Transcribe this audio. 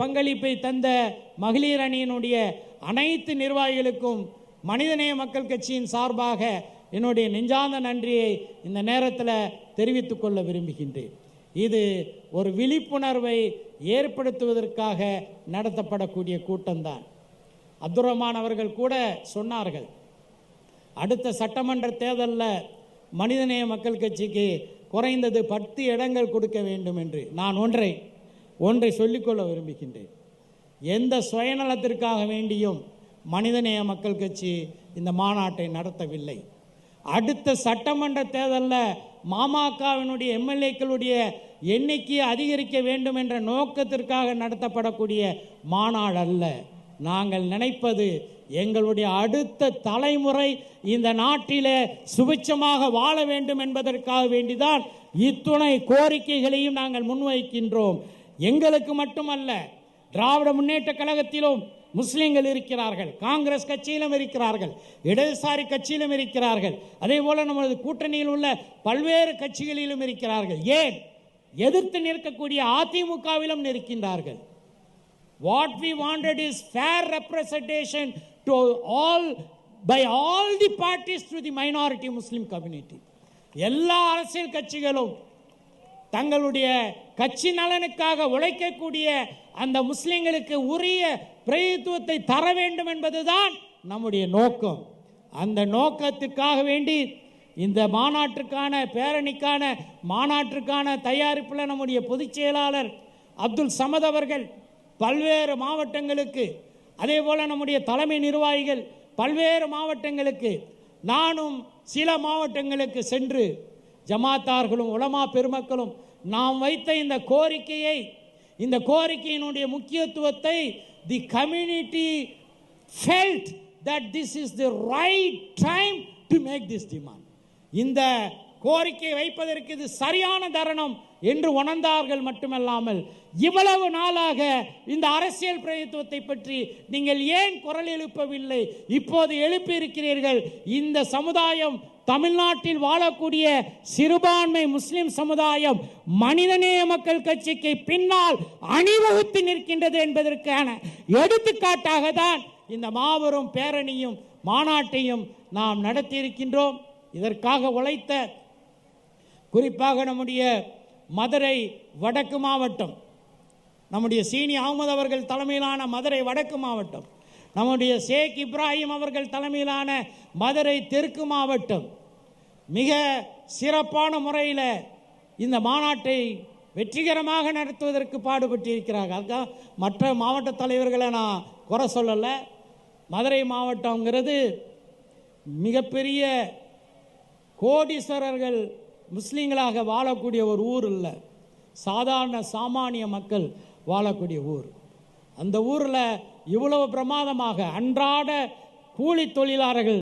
பங்களிப்பை தந்த மகளிர் அணியினுடைய அனைத்து நிர்வாகிகளுக்கும் மனிதநேய மக்கள் கட்சியின் சார்பாக என்னுடைய நெஞ்சார்ந்த நன்றியை இந்த நேரத்தில் தெரிவித்துக் கொள்ள விரும்புகின்றேன். இது ஒரு விழிப்புணர்வை ஏற்படுத்துவதற்காக நடத்தப்படக்கூடிய கூட்டம்தான். அப்துல் ரஹ்மான் அவர்கள் கூட சொன்னார்கள் அடுத்த சட்டமன்ற தேர்தலில் மனிதநேய மக்கள் கட்சிக்கு குறைந்தது பத்து இடங்கள் கொடுக்க வேண்டும் என்று. நான் ஒன்றை ஒன்றை சொல்லிக்கொள்ள விரும்புகின்றேன். எந்த சுயநலத்திற்காக வேண்டியும் மனிதநேய மக்கள் கட்சி இந்த மாநாட்டை நடத்தவில்லை. அடுத்த சட்டமன்ற தேர்தலில் மாமகவினுடைய எம்எல்ஏக்களுடைய எண்ணிக்கையை அதிகரிக்க வேண்டும் என்ற நோக்கத்திற்காக நடத்தப்படக்கூடிய மாநாடு அல்ல. நாங்கள் நினைப்பது எங்களுடைய அடுத்த தலைமுறை இந்த நாட்டிலே சுபிட்சமாக வாழ வேண்டும் என்பதற்காக வேண்டிதான் இத்துணை கோரிக்கைகளையும் நாங்கள் முன்வைக்கின்றோம். எங்களுக்கு மட்டுமல்ல திராவிட முன்னேற்ற கழகத்திலும் முஸ்லீம்கள் இருக்கிறார்கள் காங்கிரஸ் கட்சியிலும் இருக்கிறார்கள் இடதுசாரி கட்சியிலும் இருக்கிறார்கள். அதே போல நமது கூட்டணியில் உள்ள பல்வேறு கட்சிகளிலும் இருக்கிறார்கள். ஏன்? எதிர்த்து நிற்கக்கூடிய அதிமுகவிலும் நிற்கின்றார்கள். What we wanted is fair representation to all by all the parties to the minority Muslim community எல்லா அரசியல் கட்சிகளும் தங்களுடைய கட்சி நலனுக்காக உழைக்கக்கூடிய அந்த முஸ்லிம்களுக்கு உரிய பிரதித்துவத்தை தர வேண்டும் என்பதுதான் நம்முடைய நோக்கம். அந்த நோக்கத்துக்காக வேண்டி இந்த மாநாட்டுக்கான பேரணிக்கான மாநாட்டுக்கான தயாரிப்பில் நம்முடைய பொதுச் செயலாளர் அப்துல் சமத் அவர்கள் பல்வேறு மாவட்டங்களுக்கு அதே போல் நம்முடைய தலைமை நிர்வாகிகள் பல்வேறு மாவட்டங்களுக்கு நானும் சில மாவட்டங்களுக்கு சென்று ஜமாத்தார்களும் உலமா பெருமக்களும் நாம் வைத்த இந்த கோரிக்கையை இந்த கோரிக்கையினுடைய முக்கியத்துவத்தை the community felt that this is the right time to make this demand இந்த கோரிக்கை வைப்பதற்கு இது சரியான தருணம் என்று உணர்ந்தார்கள் மட்டுமல்லாமல் இவ்வளவு நாளாக இந்த அரசியல் பிரதித்துவத்தை பற்றி நீங்கள் ஏன் குரல் எழுப்பவில்லை? இப்போது எழுப்பியிருக்கிறீர்கள். இந்த சமுதாயம் தமிழ்நாட்டில் வாழக்கூடிய சிறுபான்மை முஸ்லிம் சமுதாயம் மனிதநேய மக்கள் கட்சிக்கு பின்னால் அணிவகுத்து நிற்கின்றது என்பதற்கான எடுத்துக்காட்டாக தான் இந்த மாபெரும் பேரணியும் மாநாட்டையும் நாம் நடத்தியிருக்கின்றோம். இதற்காக உழைத்த குறிப்பாக நம்முடைய மதுரை வடக்கு மாவட்டம். நம்முடைய சீனி அகமது அவர்கள் தலைமையிலான மதுரை வடக்கு மாவட்டம். நம்முடைய ஷேக் இப்ராஹிம் அவர்கள் தலைமையிலான மதுரை தெற்கு மாவட்டம். மிக சிறப்பான முறையில் இந்த மாநாட்டை வெற்றிகரமாக நடத்துவதற்கு பாடுபட்டிருக்கிறார்கள். அதுதான் மற்ற மாவட்ட தலைவர்களை நான் குறை சொல்லலை. மதுரை மாவட்டங்கிறது மிகப்பெரிய கோடீஸ்வரர்கள் முஸ்லீம்களாக வாழக்கூடிய ஒரு ஊர் இல்லை. சாதாரண சாமானிய மக்கள் வாழக்கூடிய ஊர். அந்த ஊரில் இவ்வளவு பிரமாதமாக அன்றாட கூலி தொழிலாளர்கள்